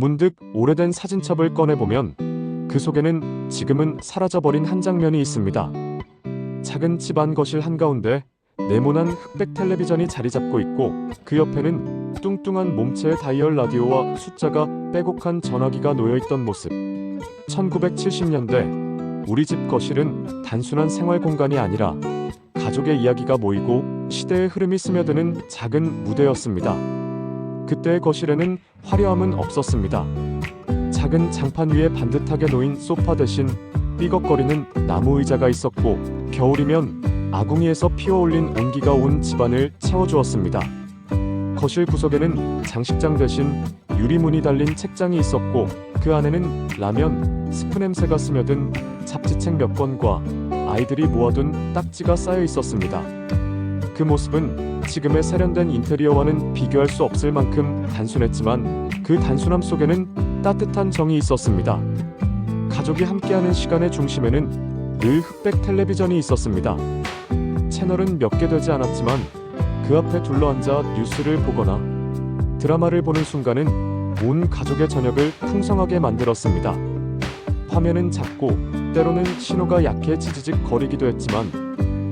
문득 오래된 사진첩을 꺼내보면 그 속에는 지금은 사라져버린 한 장면이 있습니다. 작은 집안 거실 한가운데 네모난 흑백 텔레비전이 자리 잡고 있고 그 옆에는 뚱뚱한 몸체의 다이얼 라디오와 숫자가 빼곡한 전화기가 놓여 있던 모습. 1970년대 우리 집 거실은 단순한 생활 공간이 아니라 가족의 이야기가 모이고 시대의 흐름이 스며드는 작은 무대였습니다. 그때의 거실에는 화려함은 없었습니다. 작은 장판 위에 반듯하게 놓인 소파 대신 삐걱거리는 나무 의자가 있었고 겨울이면 아궁이에서 피어올린 온기가 온 집안을 채워주었습니다. 거실 구석에는 장식장 대신 유리문이 달린 책장이 있었고 그 안에는 라면, 스프 냄새가 스며든 잡지책 몇 권과 아이들이 모아둔 딱지가 쌓여 있었습니다. 그 모습은 지금의 세련된 인테리어와는 비교할 수 없을 만큼 단순했지만 그 단순함 속에는 따뜻한 정이 있었습니다. 가족이 함께하는 시간의 중심에는 늘 흑백 텔레비전이 있었습니다. 채널은 몇 개 되지 않았지만 그 앞에 둘러앉아 뉴스를 보거나 드라마를 보는 순간은 온 가족의 저녁을 풍성하게 만들었습니다. 화면은 작고 때로는 신호가 약해 지지직 거리기도 했지만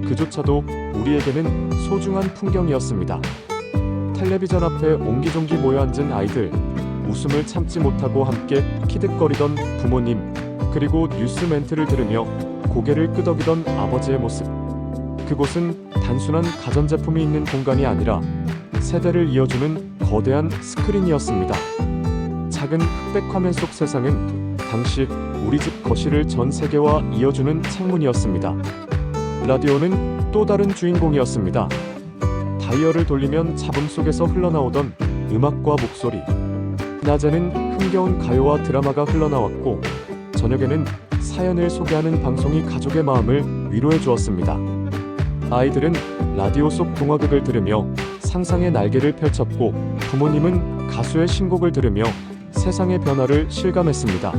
그조차도 우리에게는 소중한 풍경이었습니다. 텔레비전 앞에 옹기종기 모여 앉은 아이들, 웃음을 참지 못하고 함께 키득거리던 부모님, 그리고 뉴스 멘트를 들으며 고개를 끄덕이던 아버지의 모습. 그곳은 단순한 가전제품이 있는 공간이 아니라 세대를 이어주는 거대한 스크린이었습니다. 작은 흑백 화면 속 세상은 당시 우리 집 거실을 전 세계와 이어주는 창문이었습니다. 라디오는 또 다른 주인공이었습니다. 다이얼을 돌리면 잡음 속에서 흘러나오던 음악과 목소리. 낮에는 흥겨운 가요와 드라마가 흘러나왔고, 저녁에는 사연을 소개하는 방송이 가족의 마음을 위로해 주었습니다. 아이들은 라디오 속 동화극을 들으며 상상의 날개를 펼쳤고, 부모님은 가수의 신곡을 들으며 세상의 변화를 실감했습니다.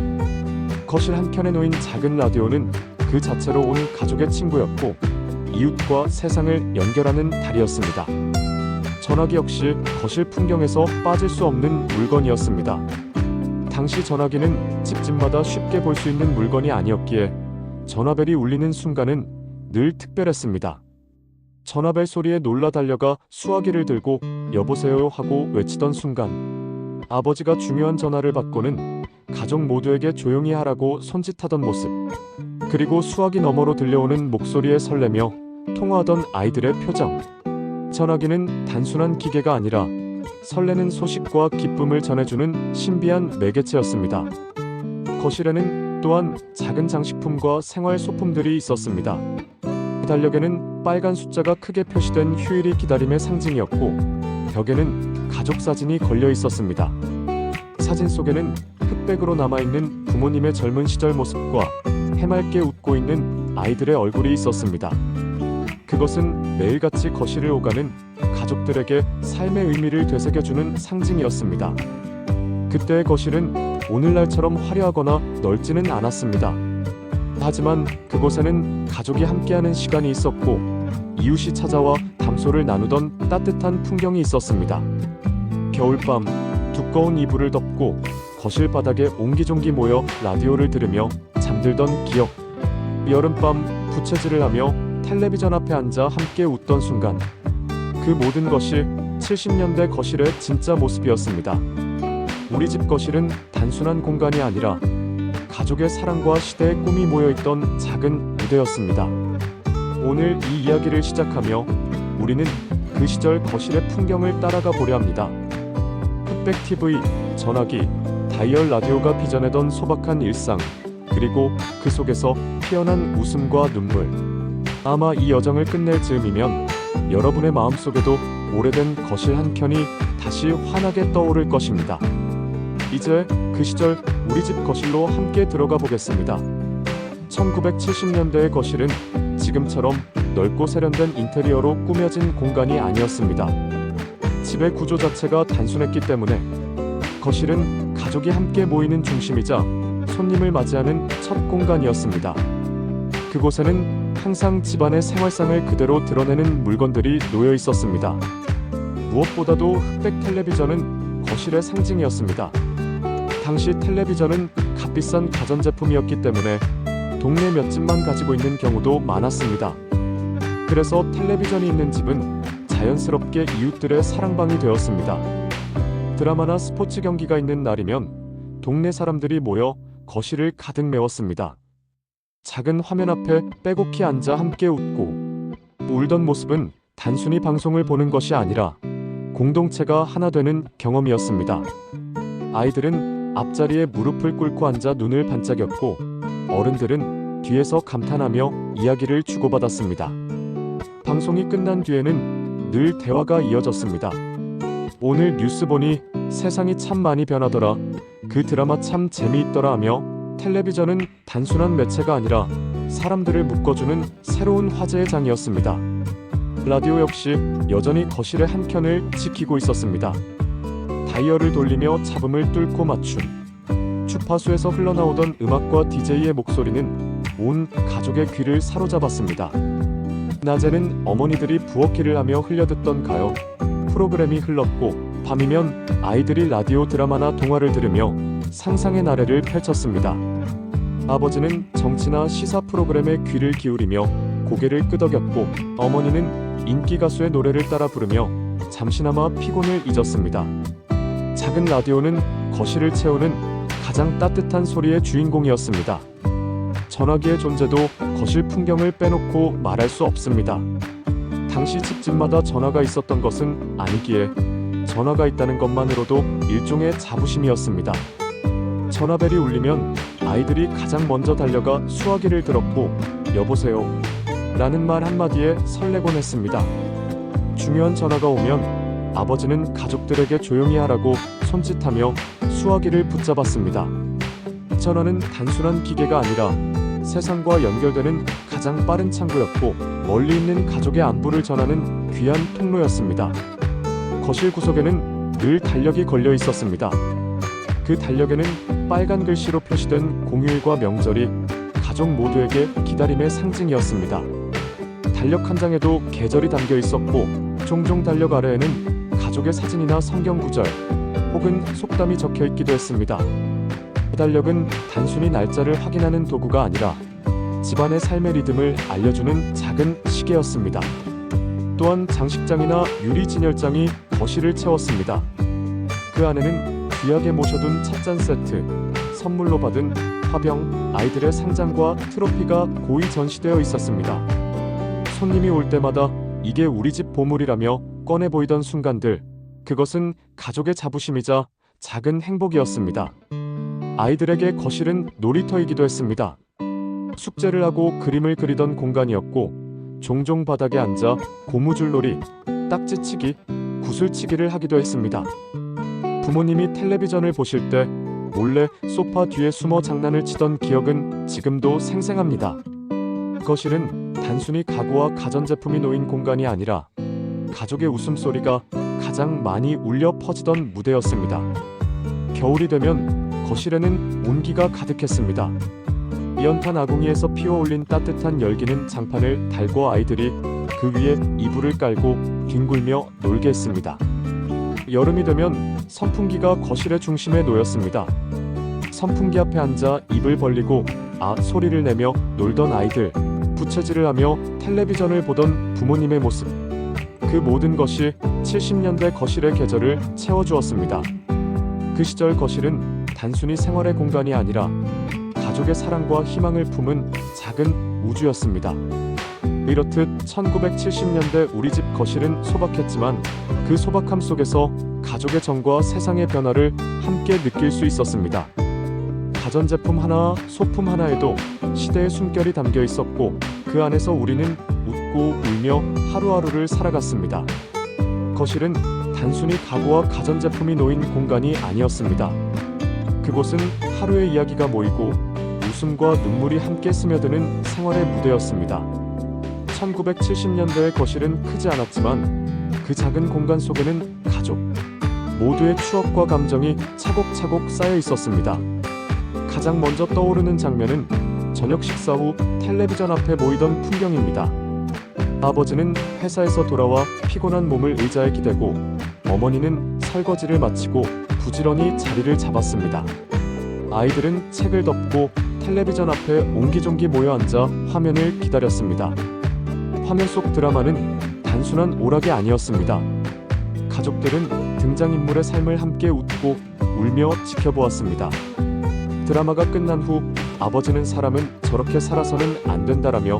거실 한켠에 놓인 작은 라디오는 그 자체로 온 가족의 친구였고 이웃과 세상을 연결하는 다리였습니다. 전화기 역시 거실 풍경에서 빠질 수 없는 물건이었습니다. 당시 전화기는 집집마다 쉽게 볼 수 있는 물건이 아니었기에 전화벨이 울리는 순간은 늘 특별했습니다. 전화벨 소리에 놀라 달려가 수화기를 들고 여보세요 하고 외치던 순간 아버지가 중요한 전화를 받고는 가족 모두에게 조용히 하라고 손짓하던 모습 그리고 수화기 너머로 들려오는 목소리에 설레며 통화하던 아이들의 표정. 전화기는 단순한 기계가 아니라 설레는 소식과 기쁨을 전해주는 신비한 매개체였습니다. 거실에는 또한 작은 장식품과 생활 소품들이 있었습니다. 달력에는 빨간 숫자가 크게 표시된 휴일이 기다림의 상징이었고 벽에는 가족 사진이 걸려 있었습니다. 사진 속에는 흑백으로 남아있는 부모님의 젊은 시절 모습과 해맑게 웃고 있는 아이들의 얼굴이 있었습니다. 그것은 매일같이 거실을 오가는 가족들에게 삶의 의미를 되새겨주는 상징이었습니다. 그때의 거실은 오늘날처럼 화려하거나 넓지는 않았습니다. 하지만 그곳에는 가족이 함께하는 시간이 있었고 이웃이 찾아와 담소를 나누던 따뜻한 풍경이 있었습니다. 겨울밤 두꺼운 이불을 덮고 거실 바닥에 옹기종기 모여 라디오를 들으며 잠들던 기억. 여름밤 부채질을 하며 텔레비전 앞에 앉아 함께 웃던 순간. 그 모든 것이 70년대 거실의 진짜 모습이었습니다. 우리 집 거실은 단순한 공간이 아니라 가족의 사랑과 시대의 꿈이 모여있던 작은 무대였습니다. 오늘 이 이야기를 시작하며 우리는 그 시절 거실의 풍경을 따라가 보려 합니다. 흑백 TV, 전화기, 다이얼 라디오가 빚어내던 소박한 일상, 그리고 그 속에서 피어난 웃음과 눈물. 아마 이 여정을 끝낼 즈음이면 여러분의 마음속에도 오래된 거실 한 켠이 다시 환하게 떠오를 것입니다. 이제 그 시절 우리 집 거실로 함께 들어가 보겠습니다. 1970년대의 거실은 지금처럼 넓고 세련된 인테리어로 꾸며진 공간이 아니었습니다. 집의 구조 자체가 단순했기 때문에 거실은 가족이 함께 모이는 중심이자 손님을 맞이하는 첫 공간이었습니다. 그곳에는 항상 집안의 생활상을 그대로 드러내는 물건들이 놓여 있었습니다. 무엇보다도 흑백 텔레비전은 거실의 상징이었습니다. 당시 텔레비전은 값비싼 가전제품이었기 때문에 동네 몇 집만 가지고 있는 경우도 많았습니다. 그래서 텔레비전이 있는 집은 자연스럽게 이웃들의 사랑방이 되었습니다. 드라마나 스포츠 경기가 있는 날이면 동네 사람들이 모여 거실을 가득 메웠습니다. 작은 화면 앞에 빼곡히 앉아 함께 웃고 울던 모습은 단순히 방송을 보는 것이 아니라 공동체가 하나 되는 경험이었습니다. 아이들은 앞자리에 무릎을 꿇고 앉아 눈을 반짝였고 어른들은 뒤에서 감탄하며 이야기를 주고받았습니다. 방송이 끝난 뒤에는 늘 대화가 이어졌습니다. 오늘 뉴스 보니 세상이 참 많이 변하더라. 그 드라마 참 재미있더라 하며 텔레비전은 단순한 매체가 아니라 사람들을 묶어주는 새로운 화제의 장이었습니다. 라디오 역시 여전히 거실의 한 켠을 지키고 있었습니다. 다이얼을 돌리며 잡음을 뚫고 맞춤. 주파수에서 흘러나오던 음악과 DJ의 목소리는 온 가족의 귀를 사로잡았습니다. 낮에는 어머니들이 부엌일을 하며 흘려듣던 가요 프로그램이 흘렀고 밤이면 아이들이 라디오 드라마나 동화를 들으며 상상의 나래를 펼쳤습니다. 아버지는 정치나 시사 프로그램에 귀를 기울이며 고개를 끄덕였고 어머니는 인기 가수의 노래를 따라 부르며 잠시나마 피곤을 잊었습니다. 작은 라디오는 거실을 채우는 가장 따뜻한 소리의 주인공이었습니다. 전화기의 존재도 거실 풍경을 빼놓고 말할 수 없습니다. 당시 집집마다 전화가 있었던 것은 아니기에 전화가 있다는 것만으로도 일종의 자부심이었습니다. 전화벨이 울리면 아이들이 가장 먼저 달려가 수화기를 들었고 여보세요 라는 말 한마디에 설레곤 했습니다. 중요한 전화가 오면 아버지는 가족들에게 조용히 하라고 손짓하며 수화기를 붙잡았습니다. 전화는 단순한 기계가 아니라 세상과 연결되는 가장 빠른 창구였고 멀리 있는 가족의 안부를 전하는 귀한 통로였습니다. 거실 구석에는 늘 달력이 걸려 있었습니다. 그 달력에는 빨간 글씨로 표시된 공휴일과 명절이 가족 모두에게 기다림의 상징이었습니다. 달력 한 장에도 계절이 담겨 있었고 종종 달력 아래에는 가족의 사진이나 성경 구절 혹은 속담이 적혀 있기도 했습니다. 그 달력은 단순히 날짜를 확인하는 도구가 아니라 집안의 삶의 리듬을 알려주는 작은 시계였습니다. 또한 장식장이나 유리 진열장이 거실을 채웠습니다. 그 안에는 귀하게 모셔둔 찻잔 세트, 선물로 받은 화병, 아이들의 상장과 트로피가 고이 전시되어 있었습니다. 손님이 올 때마다 이게 우리 집 보물이라며 꺼내 보이던 순간들, 그것은 가족의 자부심이자 작은 행복이었습니다. 아이들에게 거실은 놀이터이기도 했습니다. 숙제를 하고 그림을 그리던 공간이었고 종종 바닥에 앉아 고무줄놀이, 딱지치기, 구슬치기를 하기도 했습니다. 부모님이 텔레비전을 보실 때 몰래 소파 뒤에 숨어 장난을 치던 기억은 지금도 생생합니다. 거실은 단순히 가구와 가전제품이 놓인 공간이 아니라 가족의 웃음소리가 가장 많이 울려 퍼지던 무대였습니다. 겨울이 되면 거실에는 온기가 가득했습니다. 연탄 아궁이에서 피어올린 따뜻한 열기는 장판을 달고 아이들이 그 위에 이불을 깔고 뒹굴며 놀게 했습니다. 여름이 되면 선풍기가 거실의 중심에 놓였습니다. 선풍기 앞에 앉아 입을 벌리고 아 소리를 내며 놀던 아이들, 부채질을 하며 텔레비전을 보던 부모님의 모습. 그 모든 것이 70년대 거실의 계절을 채워주었습니다. 그 시절 거실은 단순히 생활의 공간이 아니라 가족의 사랑과 희망을 품은 작은 우주였습니다. 이렇듯 1970년대 우리 집 거실은 소박했지만 그 소박함 속에서 가족의 정과 세상의 변화를 함께 느낄 수 있었습니다. 가전제품 하나, 소품 하나에도 시대의 숨결이 담겨 있었고 그 안에서 우리는 웃고 울며 하루하루를 살아갔습니다. 거실은 단순히 가구와 가전제품이 놓인 공간이 아니었습니다. 그곳은 하루의 이야기가 모이고 웃음과 눈물이 함께 스며드는 생활의 무대였습니다. 1970년대의 거실은 크지 않았지만 그 작은 공간 속에는 가족, 모두의 추억과 감정이 차곡차곡 쌓여 있었습니다. 가장 먼저 떠오르는 장면은 저녁 식사 후 텔레비전 앞에 모이던 풍경입니다. 아버지는 회사에서 돌아와 피곤한 몸을 의자에 기대고 어머니는 설거지를 마치고 부지런히 자리를 잡았습니다. 아이들은 책을 덮고 텔레비전 앞에 옹기종기 모여 앉아 화면을 기다렸습니다. 화면 속 드라마는 단순한 오락이 아니었습니다. 가족들은 등장인물의 삶을 함께 웃고 울며 지켜보았습니다. 드라마가 끝난 후 아버지는 사람은 저렇게 살아서는 안 된다라며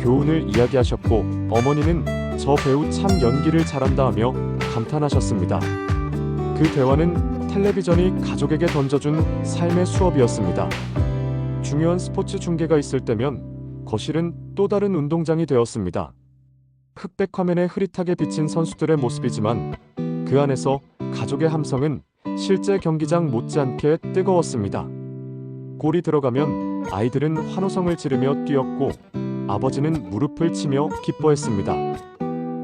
교훈을 이야기하셨고 어머니는 저 배우 참 연기를 잘한다 하며 감탄하셨습니다. 그 대화는 텔레비전이 가족에게 던져준 삶의 수업이었습니다. 중요한 스포츠 중계가 있을 때면 거실은 또 다른 운동장이 되었습니다. 흑백 화면에 흐릿하게 비친 선수들의 모습이지만 그 안에서 가족의 함성은 실제 경기장 못지않게 뜨거웠습니다. 골이 들어가면 아이들은 환호성을 지르며 뛰었고 아버지는 무릎을 치며 기뻐했습니다.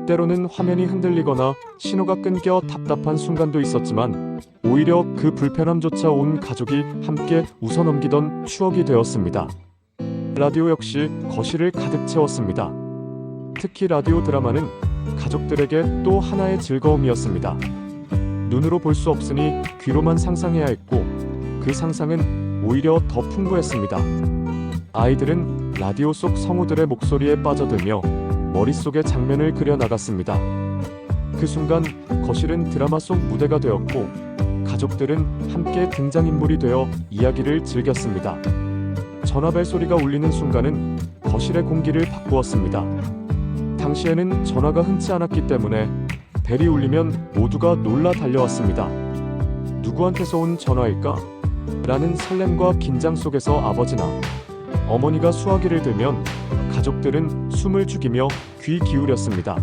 때로는 화면이 흔들리거나 신호가 끊겨 답답한 순간도 있었지만 오히려 그 불편함조차 온 가족이 함께 웃어넘기던 추억이 되었습니다. 라디오 역시 거실을 가득 채웠습니다. 특히 라디오 드라마는 가족들에게 또 하나의 즐거움이었습니다. 눈으로 볼 수 없으니 귀로만 상상해야 했고 그 상상은 오히려 더 풍부했습니다. 아이들은 라디오 속 성우들의 목소리에 빠져들며 머릿속에 장면을 그려 나갔습니다. 그 순간 거실은 드라마 속 무대가 되었고 가족들은 함께 등장인물이 되어 이야기를 즐겼습니다. 전화벨 소리가 울리는 순간은 거실의 공기를 바꾸었습니다. 당시에는 전화가 흔치 않았기 때문에 벨이 울리면 모두가 놀라 달려왔습니다. 누구한테서 온 전화일까? 라는 설렘과 긴장 속에서 아버지나 어머니가 수화기를 들면 가족들은 숨을 죽이며 귀 기울였습니다.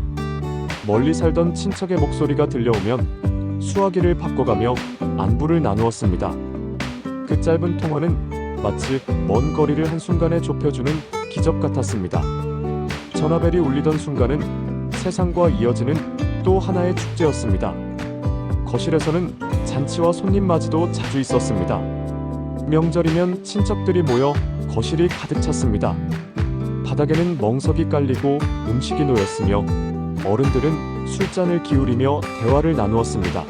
멀리 살던 친척의 목소리가 들려오면 수화기를 바꿔가며 안부를 나누었습니다. 그 짧은 통화는 마치 먼 거리를 한순간에 좁혀주는 기적 같았습니다. 전화벨이 울리던 순간은 세상과 이어지는 또 하나의 축제였습니다. 거실에서는 잔치와 손님 맞이도 자주 있었습니다. 명절이면 친척들이 모여 거실이 가득 찼습니다. 바닥에는 멍석이 깔리고 음식이 놓였으며 어른들은 술잔을 기울이며 대화를 나누었습니다.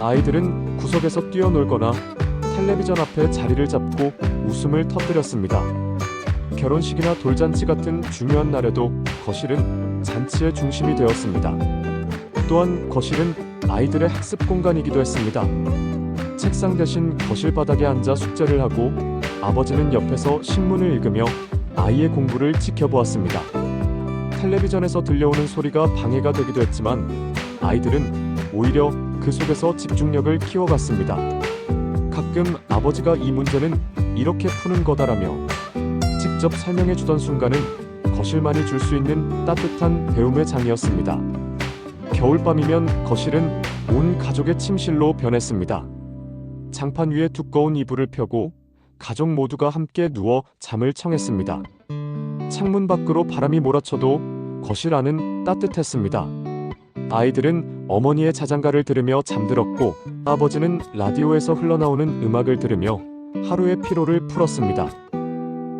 아이들은 구석에서 뛰어놀거나 텔레비전 앞에 자리를 잡고 웃음을 터뜨렸습니다. 결혼식이나 돌잔치 같은 중요한 날에도 거실은 잔치의 중심이 되었습니다. 또한 거실은 아이들의 학습 공간이기도 했습니다. 책상 대신 거실 바닥에 앉아 숙제를 하고 아버지는 옆에서 신문을 읽으며 아이의 공부를 지켜보았습니다. 텔레비전에서 들려오는 소리가 방해가 되기도 했지만 아이들은 오히려 그 속에서 집중력을 키워갔습니다. 가끔 아버지가 이 문제는 이렇게 푸는 거다라며 직접 설명해 주던 순간은 거실만이 줄 수 있는 따뜻한 배움의 장이었습니다. 겨울밤이면 거실은 온 가족의 침실로 변했습니다. 장판 위에 두꺼운 이불을 펴고 가족 모두가 함께 누워 잠을 청했습니다. 창문 밖으로 바람이 몰아쳐도 거실 안은 따뜻했습니다. 아이들은 어머니의 자장가를 들으며 잠들었고 아버지는 라디오에서 흘러나오는 음악을 들으며 하루의 피로를 풀었습니다.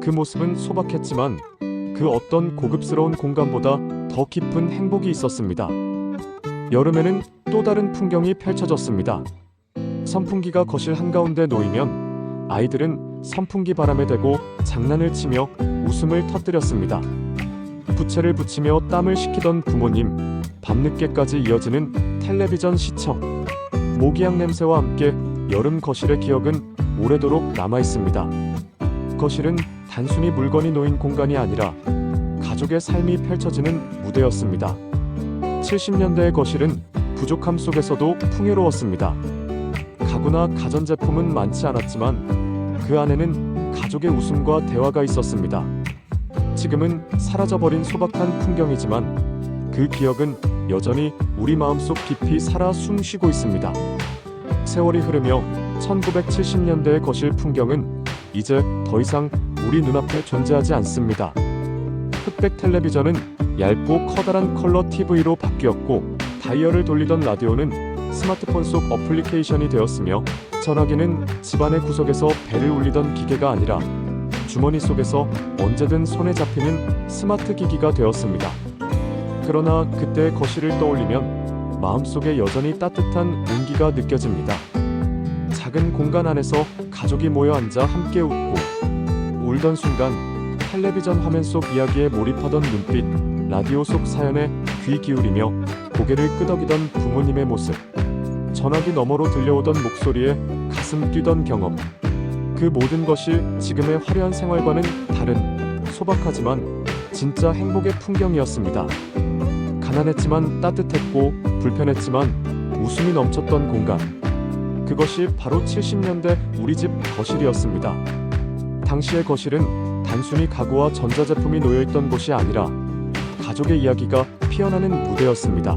그 모습은 소박했지만 그 어떤 고급스러운 공간보다 더 깊은 행복이 있었습니다. 여름에는 또 다른 풍경이 펼쳐졌습니다. 선풍기가 거실 한가운데 놓이면 아이들은 선풍기 바람에 대고 장난을 치며 웃음을 터뜨렸습니다. 부채를 붙이며 땀을 식히던 부모님, 밤늦게까지 이어지는 텔레비전 시청, 모기향 냄새와 함께 여름 거실의 기억은 오래도록 남아 있습니다. 거실은 단순히 물건이 놓인 공간이 아니라 가족의 삶이 펼쳐지는 무대였습니다. 70년대의 거실은 부족함 속에서도 풍요로웠습니다. 가구나 가전제품은 많지 않았지만 그 안에는 가족의 웃음과 대화가 있었습니다. 지금은 사라져버린 소박한 풍경이지만 그 기억은 여전히 우리 마음속 깊이 살아 숨쉬고 있습니다. 세월이 흐르며 1970년대의 거실 풍경은 이제 더 이상 우리 눈앞에 존재하지 않습니다. 흑백 텔레비전은 얇고 커다란 컬러 TV로 바뀌었고 다이얼을 돌리던 라디오는 스마트폰 속 어플리케이션이 되었으며 전화기는 집안의 구석에서 벨을 울리던 기계가 아니라 주머니 속에서 언제든 손에 잡히는 스마트 기기가 되었습니다. 그러나 그때의 거실을 떠올리면 마음속에 여전히 따뜻한 온기가 느껴집니다. 작은 공간 안에서 가족이 모여 앉아 함께 웃고 울던 순간 텔레비전 화면 속 이야기에 몰입하던 눈빛, 라디오 속 사연에 귀 기울이며 고개를 끄덕이던 부모님의 모습, 전화기 너머로 들려오던 목소리에 가슴 뛰던 경험. 그 모든 것이 지금의 화려한 생활과는 다른 소박하지만 진짜 행복의 풍경이었습니다. 가난했지만 따뜻했고 불편했지만 웃음이 넘쳤던 공간. 그것이 바로 70년대 우리 집 거실이었습니다. 당시의 거실은 단순히 가구와 전자제품이 놓여있던 곳이 아니라 가족의 이야기가 피어나는 무대였습니다.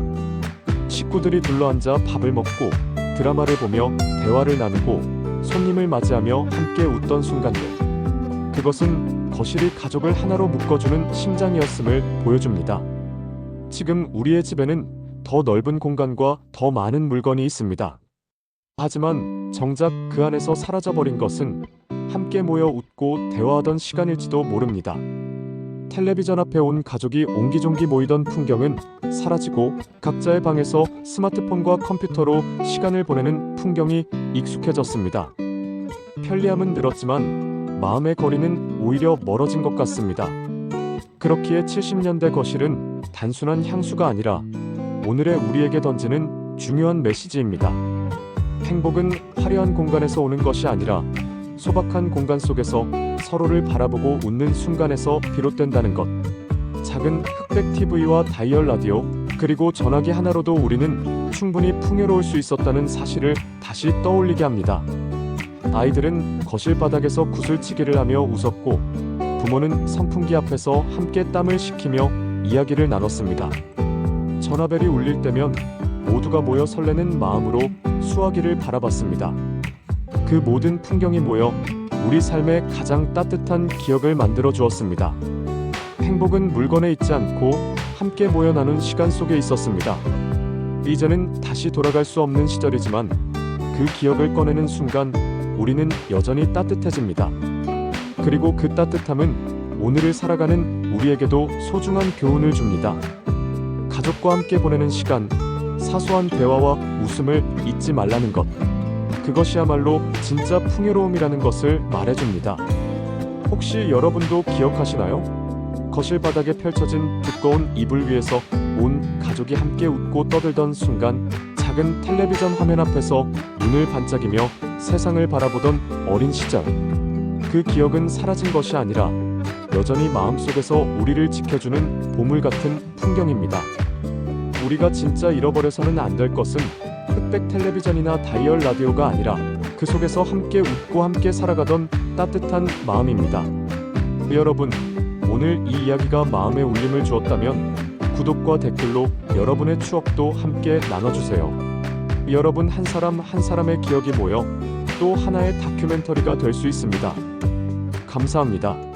식구들이 둘러앉아 밥을 먹고 드라마를 보며 대화를 나누고 손님을 맞이하며 함께 웃던 순간들. 그것은 거실이 가족을 하나로 묶어주는 심장이었음을 보여줍니다. 지금 우리의 집에는 더 넓은 공간과 더 많은 물건이 있습니다. 하지만 정작 그 안에서 사라져버린 것은 함께 모여 웃고 대화하던 시간일지도 모릅니다. 텔레비전 앞에 온 가족이 옹기종기 모이던 풍경은 사라지고 각자의 방에서 스마트폰과 컴퓨터로 시간을 보내는 풍경이 익숙해졌습니다. 편리함은 늘었지만 마음의 거리는 오히려 멀어진 것 같습니다. 그렇기에 70년대 거실은 단순한 향수가 아니라 오늘의 우리에게 던지는 중요한 메시지입니다. 행복은 화려한 공간에서 오는 것이 아니라 소박한 공간 속에서 서로를 바라보고 웃는 순간에서 비롯된다는 것. 작은 흑백 TV와 다이얼 라디오, 그리고 전화기 하나로도 우리는 충분히 풍요로울 수 있었다는 사실을 다시 떠올리게 합니다. 아이들은 거실 바닥에서 구슬치기를 하며 웃었고, 부모는 선풍기 앞에서 함께 땀을 식히며 이야기를 나눴습니다. 전화벨이 울릴 때면 모두가 모여 설레는 마음으로 수화기를 바라봤습니다. 그 모든 풍경이 모여 우리 삶의 가장 따뜻한 기억을 만들어 주었습니다. 행복은 물건에 있지 않고 함께 모여 나눈 시간 속에 있었습니다. 이제는 다시 돌아갈 수 없는 시절이지만 그 기억을 꺼내는 순간 우리는 여전히 따뜻해집니다. 그리고 그 따뜻함은 오늘을 살아가는 우리에게도 소중한 교훈을 줍니다. 가족과 함께 보내는 시간, 사소한 대화와 웃음을 잊지 말라는 것. 그것이야말로 진짜 풍요로움이라는 것을 말해줍니다. 혹시 여러분도 기억하시나요? 거실 바닥에 펼쳐진 두꺼운 이불 위에서 온 가족이 함께 웃고 떠들던 순간 작은 텔레비전 화면 앞에서 눈을 반짝이며 세상을 바라보던 어린 시절. 그 기억은 사라진 것이 아니라 여전히 마음속에서 우리를 지켜주는 보물 같은 풍경입니다. 우리가 진짜 잃어버려서는 안 될 것은 흑백 텔레비전이나 다이얼 라디오가 아니라 그 속에서 함께 웃고 함께 살아가던 따뜻한 마음입니다. 여러분, 오늘 이 이야기가 마음에 울림을 주었다면 구독과 댓글로 여러분의 추억도 함께 나눠주세요. 여러분 한 사람 한 사람의 기억이 모여 또 하나의 다큐멘터리가 될 수 있습니다. 감사합니다.